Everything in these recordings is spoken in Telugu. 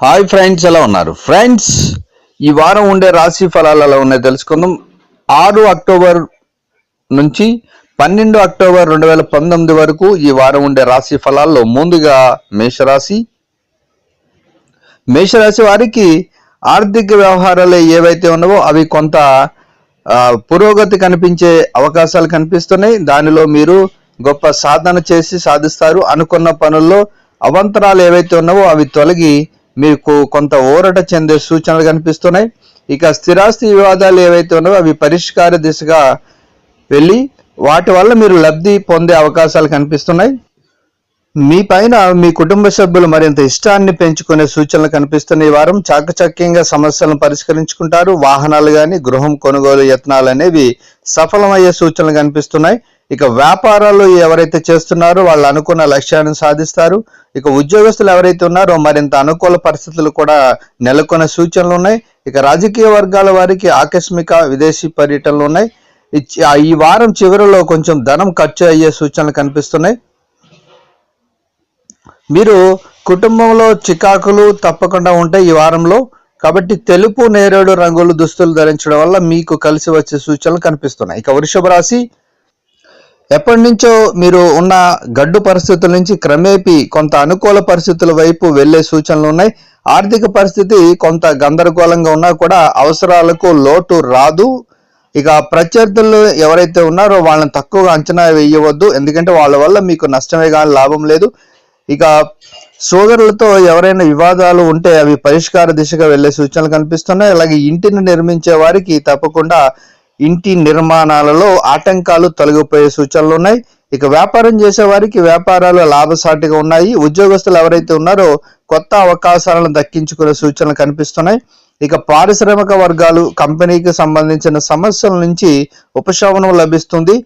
హాయ్ ఫ్రెండ్స్ ఎలా ఉన్నారు? ఫ్రెండ్స్ ఈ వారం ఉండే రాశి ఫలాలు ఎలా ఉన్నాయో తెలుసుకుందాం. ఆరు అక్టోబర్ నుంచి పన్నెండు అక్టోబర్ రెండు వేల పంతొమ్మిది వరకు ఈ వారం ఉండే రాశి ఫలాల్లో ముందుగా మేషరాశి. మేషరాశి వారికి ఆర్థిక వ్యవహారాలు ఏవైతే ఉన్నావో అవి కొంత పురోగతి కనిపించే అవకాశాలు కనిపిస్తున్నాయి. దానిలో మీరు గొప్ప సాధన చేసి సాధిస్తారు. అనుకున్న పనుల్లో అవంతరాలు ఏవైతే ఉన్నావో అవి తొలగి మీకు కొంత ఊరట చెందే సూచనలు కనిపిస్తున్నాయి. ఇక స్థిరాస్తి వివాదాలు ఏవైతే ఉన్నావో అవి పరిష్కార దిశగా వెళ్ళి వాటి వల్ల మీరు లబ్ధి పొందే అవకాశాలు కనిపిస్తున్నాయి. మీ పైన మీ కుటుంబ సభ్యులు మరింత ఇష్టాన్ని పెంచుకునే సూచనలు కనిపిస్తున్న ఈ వారం చాకచక్యంగా సమస్యలను పరిష్కరించుకుంటారు. వాహనాలు కానీ గృహం కొనుగోలు యత్నాలు అనేవి సఫలమయ్యే సూచనలు కనిపిస్తున్నాయి. ఇక వ్యాపారాలు ఎవరైతే చేస్తున్నారో వాళ్ళు అనుకున్న లక్ష్యాన్ని సాధిస్తారు. ఇక ఉద్యోగస్తులు ఎవరైతే ఉన్నారో మరింత అనుకూల పరిస్థితులు కూడా నెలకొనే సూచనలు ఉన్నాయి. ఇక రాజకీయ వర్గాల వారికి ఆకస్మిక విదేశీ పర్యటనలు ఉన్నాయి. ఈ- ఈ వారం చివరిలో కొంచెం ధనం ఖర్చు అయ్యే సూచనలు కనిపిస్తున్నాయి. మీరు కుటుంబంలో చికాకులు తప్పకుండా ఉంటాయి ఈ వారంలో. కాబట్టి తెలుపు నేరేడు రంగులు దుస్తులు ధరించడం వల్ల మీకు కలిసి వచ్చే సూచనలు కనిపిస్తున్నాయి. ఇక వృషభ రాశి. ఎప్పటి నుంచో మీరు ఉన్న గడ్డు పరిస్థితుల నుంచి క్రమేపీ కొంత అనుకూల పరిస్థితుల వైపు వెళ్ళే సూచనలు ఉన్నాయి. ఆర్థిక పరిస్థితి కొంత గందరగోళంగా ఉన్నా కూడా అవసరాలకు లోటు రాదు. ఇక ప్రత్యర్థులు ఎవరైతే ఉన్నారో వాళ్ళని తక్కువగా అంచనా వేయవద్దు. ఎందుకంటే వాళ్ళ వల్ల మీకు నష్టమే కానీ లాభం లేదు. ఇక సోదరులతో ఎవరైనా వివాదాలు ఉంటే అవి పరిష్కార దిశగా వెళ్ళే సూచనలు కనిపిస్తున్నాయి. అలాగే ఇంటిని నిర్మించే వారికి తప్పకుండా ఇంటి నిర్మాణాలలో ఆటంకాలు తొలగిపోయే సూచనలు ఉన్నాయి. ఇక వ్యాపారం చేసే వారికి వ్యాపారాలు లాభసాటిగా ఉన్నాయి. ఉద్యోగస్తులు ఎవరైతే ఉన్నారో కొత్త అవకాశాలను దక్కించుకునే సూచనలు కనిపిస్తున్నాయి. ఇక పారిశ్రామిక వర్గాలు కంపెనీకి సంబంధించిన సమస్యల నుంచి ఉపశమనం లభిస్తుంది.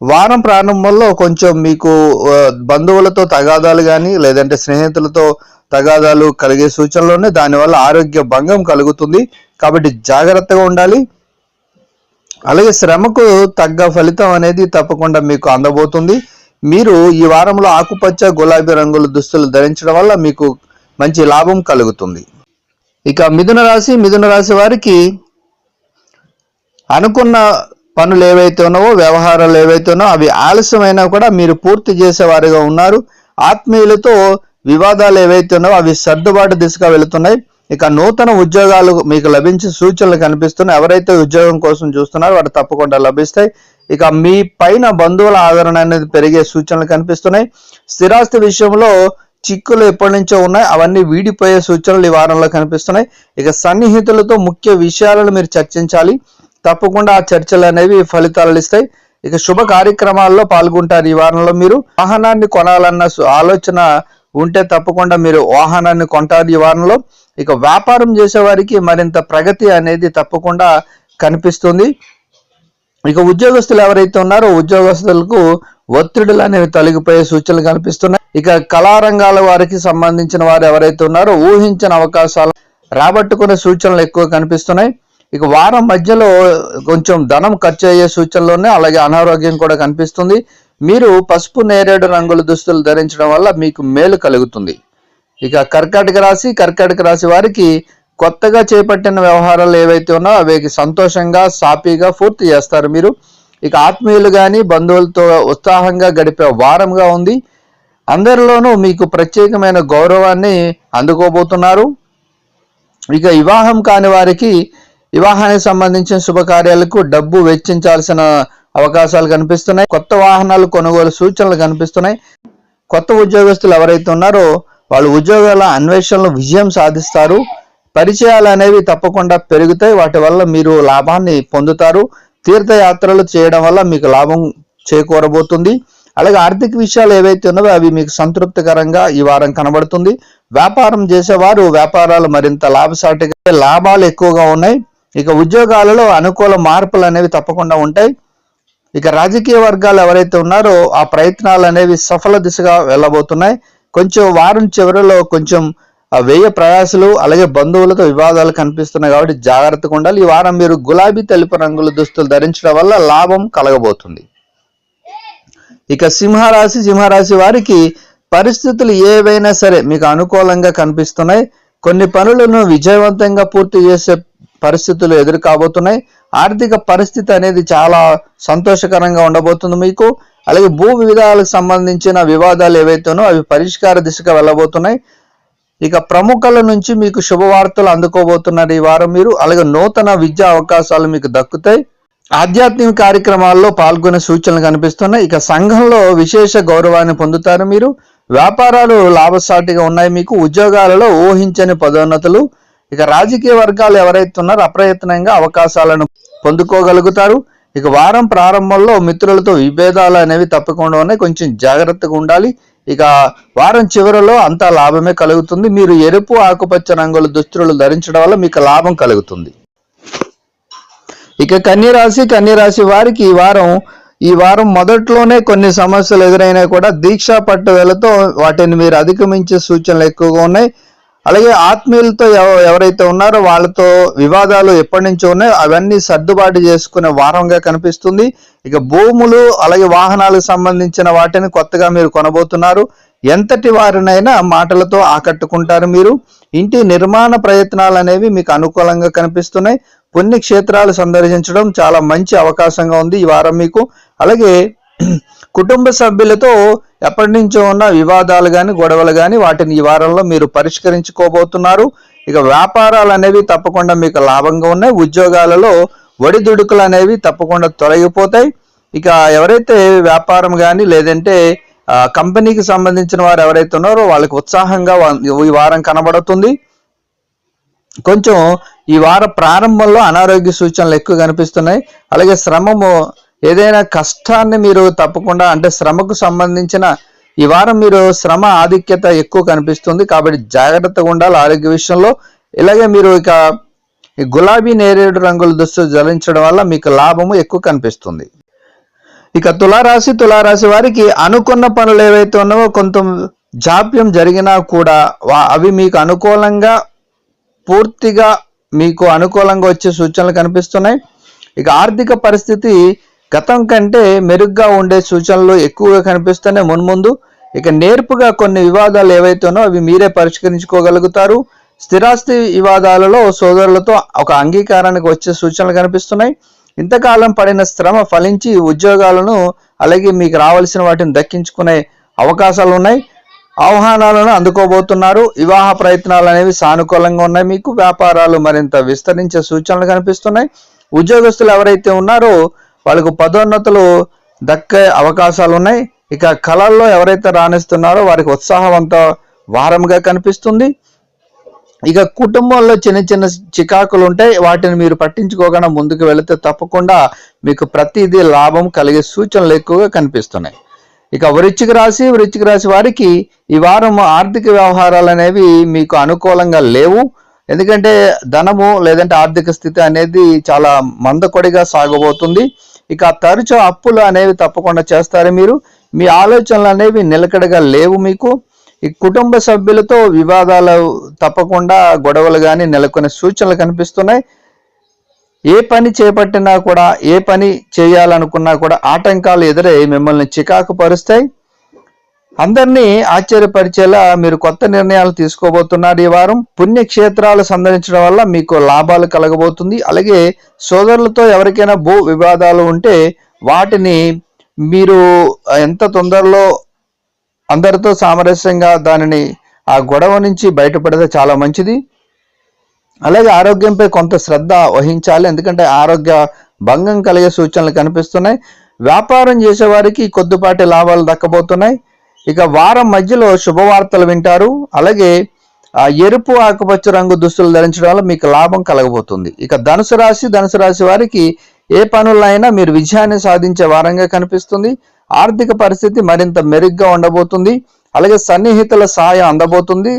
వారం ప్రారంభంలో కొంచెం మీకు బంధువులతో తగాదాలు కానీ లేదంటే స్నేహితులతో తగాదాలు కలిగే సూచనలోనే దానివల్ల ఆరోగ్య భంగం కలుగుతుంది. కాబట్టి జాగ్రత్తగా ఉండాలి. అలాగే శ్రమకు తగ్గ ఫలితం అనేది తప్పకుండా మీకు అందబోతుంది. మీరు ఈ వారంలో ఆకుపచ్చ గులాబీ రంగుల దుస్తులు ధరించడం వల్ల మీకు మంచి లాభం కలుగుతుంది. ఇక మిథున రాశి మిథున రాశి వారికి అనుకున్న పనులు ఏవైతే ఉన్నావో వ్యవహారాలు ఏవైతే ఉన్నావో అవి ఆలస్యమైనా కూడా మీరు పూర్తి చేసేవారిగా ఉన్నారు. ఆత్మీయులతో వివాదాలు ఏవైతే ఉన్నావో అవి సర్దుబాటు దిశగా వెళుతున్నాయి. ఇక నూతన ఉద్యోగాలు మీకు లభించే సూచనలు కనిపిస్తున్నాయి. ఎవరైతే ఉద్యోగం కోసం చూస్తున్నారో వాటి తప్పకుండా లభిస్తాయి. ఇక మీ పైన బంధువుల ఆదరణ అనేది పెరిగే సూచనలు కనిపిస్తున్నాయి. స్థిరాస్తి విషయంలో చిక్కులు ఎప్పటి నుంచో ఉన్నాయి. అవన్నీ వీడిపోయే సూచనలు ఈ వారంలో కనిపిస్తున్నాయి. ఇక సన్నిహితులతో ముఖ్య విషయాలను మీరు చర్చించాలి. తప్పకుండా ఆ చర్చలు అనేవి ఫలితాలు ఇస్తాయి. ఇక శుభ కార్యక్రమాల్లో పాల్గొంటారు ఈ వారంలో మీరు. వాహనాన్ని కొనాలన్న ఆలోచన ఉంటే తప్పకుండా మీరు వాహనాన్ని కొంటారు ఈ వారంలో. ఇక వ్యాపారం చేసేవారికి మరింత ప్రగతి అనేది తప్పకుండా కనిపిస్తుంది. ఇక ఉద్యోగస్తులు ఎవరైతే ఉన్నారో ఉద్యోగస్తులకు ఒత్తిడులు అనేవి తొలగిపోయే సూచనలు కనిపిస్తున్నాయి. ఇక కళారంగాల వారికి సంబంధించిన వారు ఎవరైతే ఉన్నారో ఊహించిన అవకాశాలు రాబట్టుకునే సూచనలు ఎక్కువ కనిపిస్తున్నాయి. ఇక వారం మధ్యలో కొంచెం ధనం ఖర్చు అయ్యే సూచనలోనే అలాగే అనారోగ్యం కూడా కనిపిస్తుంది. మీరు పసుపు నేరేడు రంగుల దుస్తులు ధరించడం వల్ల మీకు మేలు కలుగుతుంది. ఇక కర్కాటక రాశి కర్కాటక రాశి వారికి కొత్తగా చేపట్టిన వ్యవహారాలు ఏవైతే ఉన్నాయో అవి సంతోషంగా సాపీగా పూర్తి చేస్తారు మీరు. ఇక ఆత్మీయులు కానీ బంధువులతో ఉత్సాహంగా గడిపే వారంగా ఉంది. అందరిలోనూ మీకు ప్రత్యేకమైన గౌరవాన్ని అందుకోబోతున్నారు. ఇక వివాహం కాని వారికి వివాహానికి సంబంధించిన శుభకార్యాలకు డబ్బు వెచ్చించాల్సిన అవకాశాలు కనిపిస్తున్నాయి. కొత్త వాహనాలు కొనుగోలు సూచనలు కనిపిస్తున్నాయి. కొత్త ఉద్యోగస్తులు ఎవరైతే ఉన్నారో వాళ్ళు ఉద్యోగాల అన్వేషణలో విజయం సాధిస్తారు. పరిచయాలు అనేవి తప్పకుండా పెరుగుతాయి. వాటి వల్ల మీరు లాభాన్ని పొందుతారు. తీర్థయాత్రలు చేయడం వల్ల మీకు లాభం చేకూరబోతుంది. అలాగే ఆర్థిక విషయాలు ఏవైతే ఉన్నావో అవి మీకు సంతృప్తికరంగా ఈ వారం కనబడుతుంది. వ్యాపారం చేసేవారు వ్యాపారాలు మరింత లాభసాటిగా లాభాలు ఎక్కువగా ఉన్నాయి. ఇక ఉద్యోగాలలో అనుకూల మార్పులు అనేవి తప్పకుండా ఉంటాయి. ఇక రాజకీయ వర్గాలు ఎవరైతే ఉన్నారో ఆ ప్రయత్నాలు అనేవి సఫల దిశగా వెళ్ళబోతున్నాయి. కొంచెం వారం చివరిలో కొంచెం వ్యయ ప్రయాసలు అలాగే బంధువులతో వివాదాలు కనిపిస్తున్నాయి కాబట్టి జాగ్రత్తగా ఉండాలి. ఈ వారం మీరు గులాబీ తెలుపు రంగుల దుస్తులు ధరించడం వల్ల లాభం కలగబోతుంది. ఇక సింహరాశి సింహరాశి వారికి పరిస్థితులు ఏవైనా సరే మీకు అనుకూలంగా కనిపిస్తున్నాయి. కొన్ని పనులను విజయవంతంగా పూర్తి చేసే పరిస్థితులు ఎదురు కాబోతున్నాయి. ఆర్థిక పరిస్థితి అనేది చాలా సంతోషకరంగా ఉండబోతుంది మీకు. అలాగే భూ వివాదాలకు సంబంధించిన వివాదాలు ఏవైతేనో అవి పరిష్కార దిశగా వెళ్ళబోతున్నాయి. ఇక ప్రముఖుల నుంచి మీకు శుభవార్తలు అందుకోబోతున్నారు ఈ వారం మీరు. అలాగే నూతన విద్యా అవకాశాలు మీకు దక్కుతాయి. ఆధ్యాత్మిక కార్యక్రమాల్లో పాల్గొనే సూచనలు కనిపిస్తున్నాయి. ఇక సంఘంలో విశేష గౌరవాన్ని పొందుతారు మీరు. వ్యాపారాలు లాభసాటిగా ఉన్నాయి మీకు. ఉద్యోగాలలో ఊహించని పదోన్నతులు. ఇక రాజకీయ వర్గాలు ఎవరైతే ఉన్నారో అప్రయత్నంగా అవకాశాలను పొందుకోగలుగుతారు. ఇక వారం ప్రారంభంలో మిత్రులతో విభేదాలు అనేవి తప్పకుండా ఉన్నాయి. కొంచెం జాగ్రత్తగా ఉండాలి. ఇక వారం చివరిలో అంతా లాభమే కలుగుతుంది. మీరు ఎరుపు ఆకుపచ్చ రంగుల దుస్తులు ధరించడం వల్ల మీకు లాభం కలుగుతుంది. ఇక కన్యరాశి కన్యరాశి వారికి ఈ వారం ఈ వారం మొదట్లోనే కొన్ని సమస్యలు ఎదురైనా కూడా దీక్షా పట్టుదలతో వాటిని మీరు అధిగమించే సూచనలు ఎక్కువగా ఉన్నాయి. అలాగే ఆత్మీయులతో ఎవ- ఎవరైతే ఉన్నారో వాళ్ళతో వివాదాలు ఎప్పటి నుంచో ఉన్నాయో అవన్నీ సర్దుబాటు చేసుకునే వారంగా కనిపిస్తుంది. ఇక భూములు అలాగే వాహనాలకు సంబంధించిన వాటిని కొత్తగా మీరు కొనబోతున్నారు. ఎంతటి వారినైనా మాటలతో ఆకట్టుకుంటారు మీరు. ఇంటి నిర్మాణ ప్రయత్నాలు అనేవి మీకు అనుకూలంగా కనిపిస్తున్నాయి. పుణ్యక్షేత్రాలు సందర్శించడం చాలా మంచి అవకాశంగా ఉంది ఈ వారం మీకు. అలాగే కుటుంబ సభ్యులతో ఎప్పటి నుంచో ఉన్న వివాదాలు కానీ గొడవలు కానీ వాటిని ఈ వారంలో మీరు పరిష్కరించుకోబోతున్నారు. ఇక వ్యాపారాలు అనేవి తప్పకుండా మీకు లాభంగా ఉన్నాయి. ఉద్యోగాలలో ఒడిదుడుకులు అనేవి తప్పకుండా తొలగిపోతాయి. ఇక ఎవరైతే వ్యాపారం కానీ లేదంటే కంపెనీకి సంబంధించిన వారు ఎవరైతే ఉన్నారో వాళ్ళకి ఉత్సాహంగా ఈ వారం కనబడుతుంది. కొంచెం ఈ వార ప్రారంభంలో అనారోగ్య సూచనలు ఎక్కువ కనిపిస్తున్నాయి. అలాగే శ్రమము ఏదైనా కష్టాన్ని మీరు తప్పకుండా అంటే శ్రమకు సంబంధించిన ఈ వారం మీరు శ్రమ ఆధిక్యత ఎక్కువ కనిపిస్తుంది కాబట్టి జాగ్రత్తగా ఉండాలి ఆరోగ్య విషయంలో. ఇలాగే మీరు ఇక ఈ గులాబీ నేరేడు రంగుల దుస్తులు ధరించడం వల్ల మీకు లాభము ఎక్కువ కనిపిస్తుంది. ఇక తులారాశి తులారాశి వారికి అనుకున్న పనులు ఏవైతే ఉన్నావో కొంత జాప్యం జరిగినా కూడా వా- అవి మీకు అనుకూలంగా పూర్తిగా మీకు అనుకూలంగా వచ్చే సూచనలు కనిపిస్తున్నాయి. ఇక ఆర్థిక పరిస్థితి గతం కంటే మెరుగ్గా ఉండే సూచనలు ఎక్కువగా కనిపిస్తున్నాయి మున్ముందు ఇక నేర్పుగా కొన్ని వివాదాలు ఏవైతేనో అవి మీరే పరిష్కరించుకోగలుగుతారు. స్థిరాస్తి వివాదాలలో సోదరులతో ఒక అంగీకారానికి వచ్చే సూచనలు కనిపిస్తున్నాయి. ఇంతకాలం పడిన శ్రమ ఫలించి ఉద్యోగాలను అలాగే మీకు రావాల్సిన వాటిని దక్కించుకునే అవకాశాలు ఉన్నాయి ఆహ్వానాలను అందుకోబోతున్నారు. వివాహ ప్రయత్నాలు అనేవి సానుకూలంగా ఉన్నాయి. మీకు వ్యాపారాలు మరింత విస్తరించే సూచనలు కనిపిస్తున్నాయి. ఉద్యోగస్తులు ఎవరైతే ఉన్నారో వాళ్ళకు పదోన్నతులు దక్కే అవకాశాలు ఉన్నాయి ఇక కళల్లో ఎవరైతే రాణిస్తున్నారో వారికి ఉత్సాహవంత వారంగా కనిపిస్తుంది. ఇక కుటుంబంలో చిన్న చిన్న చికాకులు ఉంటాయి వాటిని మీరు పట్టించుకోకుండా ముందుకు వెళితే తప్పకుండా మీకు ప్రతిదీ లాభం కలిగే సూచనలు ఎక్కువగా కనిపిస్తున్నాయి. ఇక వృచ్చిక రాశి వృచ్చిక రాశి వారికి ఈ వారం ఆర్థిక వ్యవహారాలు అనేవి మీకు అనుకూలంగా లేవు. ఎందుకంటే ధనము లేదంటే ఆర్థిక స్థితి అనేది చాలా మందకొడిగా సాగబోతుంది. ఇక తరచు అప్పులు అనేవి తప్పకుండా చేస్తారు మీరు? మీ ఆలోచనలు అనేవి నిలకడగా లేవు మీకు. ఈ కుటుంబ సభ్యులతో వివాదాలు తప్పకుండా గొడవలు కానీ నెలకొనే సూచనలు కనిపిస్తున్నాయి. ఏ పని చేపట్టినా కూడా ఏ పని చేయాలనుకున్నా కూడా ఆటంకాలు ఎదురై మిమ్మల్ని చికాకు పరుస్తాయి. అందరినీ ఆశ్చర్యపరిచేలా మీరు కొత్త నిర్ణయాలు తీసుకోబోతున్నారు. ఈ వారం పుణ్యక్షేత్రాలు సందర్శించడం వల్ల మీకు లాభాలు కలగబోతుంది. అలాగే సోదరులతో ఎవరికైనా భూ వివాదాలు ఉంటే వాటిని మీరు ఎంత తొందరలో అందరితో సామరస్యంగా దానిని ఆ గొడవ నుంచి బయటపడితే చాలా మంచిది. అలాగే ఆరోగ్యంపై కొంత శ్రద్ధ వహించాలి. ఎందుకంటే ఆరోగ్య భంగం కలిగే సూచనలు కనిపిస్తున్నాయి. వ్యాపారం చేసేవారికి కొద్దిపాటి లాభాలు దక్కబోతున్నాయి. ఇక వారం మధ్యలో శుభవార్తలు వింటారు. అలాగే ఎరుపు ఆకుపచ్చ రంగు దుస్తులు ధరించడం వల్ల మీకు లాభం కలగబోతుంది. ఇక ధనుసు రాశి ధనుసు రాశి వారికి ఏ పనులైనా మీరు విజయాన్ని సాధించే వారంగా కనిపిస్తుంది. ఆర్థిక పరిస్థితి మరింత మెరుగ్గా ఉండబోతుంది. అలాగే సన్నిహితుల సహాయం అందబోతుంది.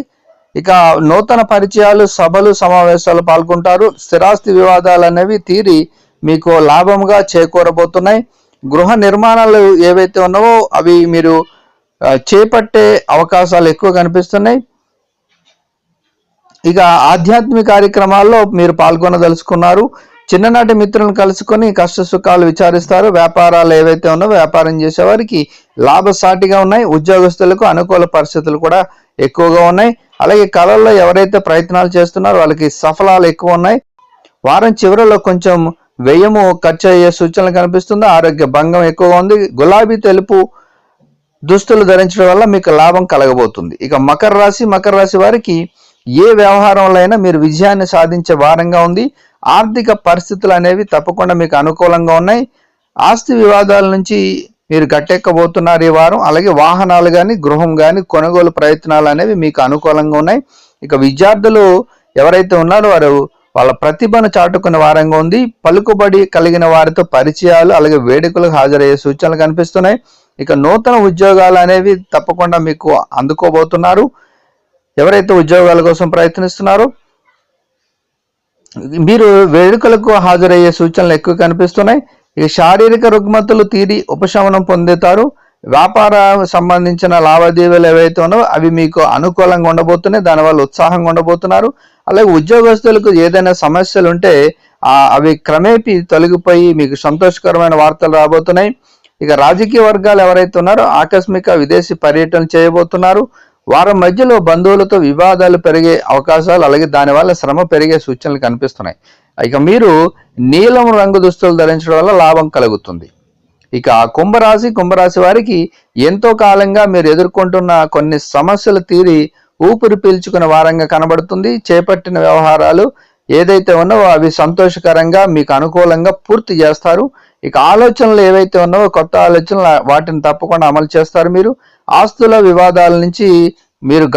ఇక నూతన పరిచయాలు సభలు సమావేశాలు పాల్గొంటారు. స్థిరాస్తి వివాదాలు అనేవి తీరి మీకు లాభంగా చేకూరబోతున్నాయి. గృహ నిర్మాణాలు ఏవైతే ఉన్నావో అవి మీరు చేపట్టే అవకాశాలు ఎక్కువ కనిపిస్తున్నాయి. ఇక ఆధ్యాత్మిక కార్యక్రమాల్లో మీరు పాల్గొనదలుచుకున్నారు. చిన్ననాటి మిత్రులను కలుసుకొని కష్ట సుఖాలు విచారిస్తారు. వ్యాపారాలు ఏవైతే ఉన్నో వ్యాపారం చేసేవారికి లాభసాటిగా ఉన్నాయి. ఉద్యోగస్తులకు అనుకూల పరిస్థితులు కూడా ఎక్కువగా ఉన్నాయి. అలాగే కళల్లో ఎవరైతే ప్రయత్నాలు చేస్తున్నారో వాళ్ళకి సఫలాలు ఎక్కువ ఉన్నాయి. వారం చివరిలో కొంచెం వ్యయము ఖర్చు అయ్యే సూచనలు కనిపిస్తుంది. ఆరోగ్య భంగం ఎక్కువగా ఉంది. గులాబీ తెలుపు దుస్తులు ధరించడం వల్ల మీకు లాభం కలగబోతుంది. ఇక మకర రాశి మకర రాశి వారికి ఏ వ్యవహారంలో అయినా మీరు విజయాన్ని సాధించే వారంగా ఉంది. ఆర్థిక పరిస్థితులు అనేవి తప్పకుండా మీకు అనుకూలంగా ఉన్నాయి. ఆస్తి వివాదాల నుంచి మీరు గట్టెక్కబోతున్నారు ఈ వారం. అలాగే వాహనాలు కానీ గృహం కానీ కొనుగోలు ప్రయత్నాలు అనేవి మీకు అనుకూలంగా ఉన్నాయి. ఇక విద్యార్థులు ఎవరైతే ఉన్నారో వారు వాళ్ళ ప్రతిభను చాటుకునే వారంగా ఉంది. పలుకుబడి కలిగిన వారితో పరిచయాలు అలాగే వేడుకలకు హాజరయ్యే సూచనలు కనిపిస్తున్నాయి. ఇక నూతన ఉద్యోగాలు అనేవి తప్పకుండా మీకు అందుకోబోతున్నారు. ఎవరైతే ఉద్యోగాల కోసం ప్రయత్నిస్తున్నారో మీరు వేడుకలకు హాజరయ్యే సూచనలు ఎక్కువ కనిపిస్తున్నాయి. ఇక శారీరక రుగ్మతలు తీరి ఉపశమనం పొందుతారు. వ్యాపార సంబంధించిన లావాదేవీలు ఏవైతే ఉన్నాయో అవి మీకు అనుకూలంగా ఉండబోతున్నాయి. దానివల్ల ఉత్సాహంగా ఉండబోతున్నారు. అలాగే ఉద్యోగస్తులకు ఏదైనా సమస్యలు ఉంటే అవి క్రమేపీ తొలగిపోయి మీకు సంతోషకరమైన వార్తలు రాబోతున్నాయి. ఇక రాజకీయ వర్గాలు ఎవరైతే ఉన్నారో ఆకస్మిక విదేశీ పర్యటన చేయబోతున్నారు. వారం మధ్యలో బంధువులతో వివాదాలు పెరిగే అవకాశాలు అలాగే దానివల్ల శ్రమ పెరిగే సూచనలు కనిపిస్తున్నాయి. ఇక మీరు నీలం రంగు దుస్తులు ధరించడం వల్ల లాభం కలుగుతుంది. ఇక కుంభరాశి కుంభరాశి వారికి ఎంతో కాలంగా మీరు ఎదుర్కొంటున్న కొన్ని సమస్యలు తీరి ఊపిరి పీల్చుకునే వారంగా కనబడుతుంది. చేపట్టిన వ్యవహారాలు ఏదైతే ఉన్నావో అవి సంతోషకరంగా మీకు అనుకూలంగా పూర్తి చేస్తారు. ఇక ఆలోచనలు ఏవైతే ఉన్నావో కొత్త ఆలోచనలు వాటిని తప్పకుండా అమలు చేస్తారు మీరు. ఆస్తుల వివాదాల నుంచి మీరు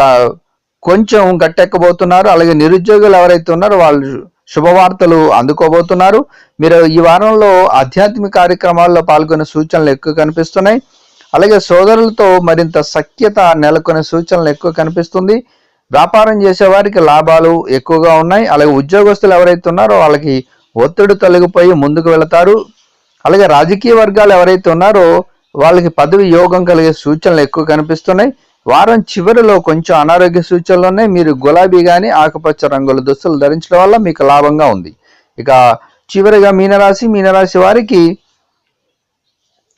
కొంచెం గట్టెక్కబోతున్నారు. అలాగే నిరుద్యోగులు ఎవరైతే ఉన్నారో వాళ్ళు శుభవార్తలు అందుకోబోతున్నారు. మీరు ఈ వారంలో ఆధ్యాత్మిక కార్యక్రమాల్లో పాల్గొనే సూచనలు ఎక్కువ కనిపిస్తున్నాయి. అలాగే సోదరులతో మరింత సఖ్యత నెలకొనే సూచనలు ఎక్కువ కనిపిస్తుంది. వ్యాపారం చేసే వారికి లాభాలు ఎక్కువగా ఉన్నాయి. అలాగే ఉద్యోగస్తులు ఎవరైతే ఉన్నారో వాళ్ళకి ఒత్తిడి తొలగిపోయి ముందుకు వెళతారు. అలాగే రాజకీయ వర్గాలు ఎవరైతే ఉన్నారో వాళ్ళకి పదవి యోగం కలిగే సూచనలు ఎక్కువ కనిపిస్తున్నాయి. వారం చివరిలో కొంచెం అనారోగ్య సూచనలు ఉన్నాయి. మీరు గులాబీ కానీ ఆకుపచ్చ రంగుల దుస్తులు ధరించడం వల్ల మీకు లాభంగా ఉంది. ఇక చివరిగా మీనరాశి మీనరాశి వారికి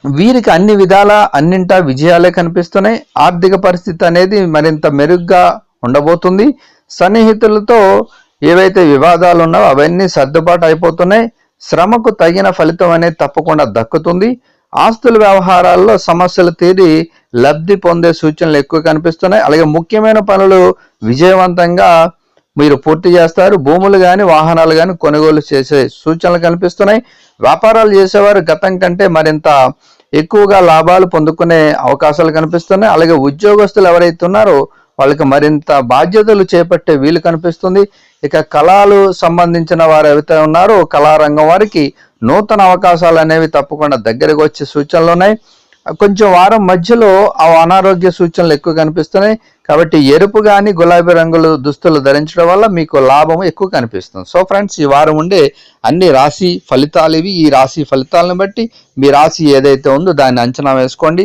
వీరికి అన్ని విధాల అన్నింటా విజయాలే కనిపిస్తున్నాయి. ఆర్థిక పరిస్థితి అనేది మరింత మెరుగ్గా ఉండబోతుంది. సన్నిహితులతో ఏవైతే వివాదాలు ఉన్నావో అవన్నీ సర్దుబాటు అయిపోతున్నాయి. శ్రమకు తగిన ఫలితం అనేది తప్పకుండా దక్కుతుంది. ఆస్తుల వ్యవహారాల్లో సమస్యలు తీరి లబ్ధి పొందే సూచనలు ఎక్కువ కనిపిస్తున్నాయి. అలాగే ముఖ్యమైన పనులు విజయవంతంగా మీరు పూర్తి చేస్తారు. భూములు కానీ వాహనాలు కానీ కొనుగోలు చేసే సూచనలు కనిపిస్తున్నాయి. వ్యాపారాలు చేసేవారు గతం కంటే మరింత ఎక్కువగా లాభాలు పొందుకునే అవకాశాలు కనిపిస్తున్నాయి. అలాగే ఉద్యోగస్తులు ఎవరైతే ఉన్నారో వాళ్ళకి మరింత బాధ్యతలు చేపట్టే వీలు కనిపిస్తుంది. ఇక కళలు సంబంధించిన వారు ఎవరైతే ఉన్నారో కళారంగం వారికి నూతన అవకాశాలు అనేవి తప్పకుండా దగ్గరకు వచ్చే సూచనలు ఉన్నాయి. కొంచెం వారం మధ్యలో ఆ అనారోగ్య సూచనలు ఎక్కువ కనిపిస్తున్నాయి. కాబట్టి ఎరుపు కానీ గులాబీ రంగులు దుస్తులు ధరించడం వల్ల మీకు లాభం ఎక్కువ కనిపిస్తుంది. సో ఫ్రెండ్స్ ఈ వారం ఉండే అన్ని రాశి ఫలితాలు ఇవి. ఈ రాశి ఫలితాలను బట్టి మీ రాశి ఏదైతే ఉందో దాన్ని అంచనా వేసుకోండి.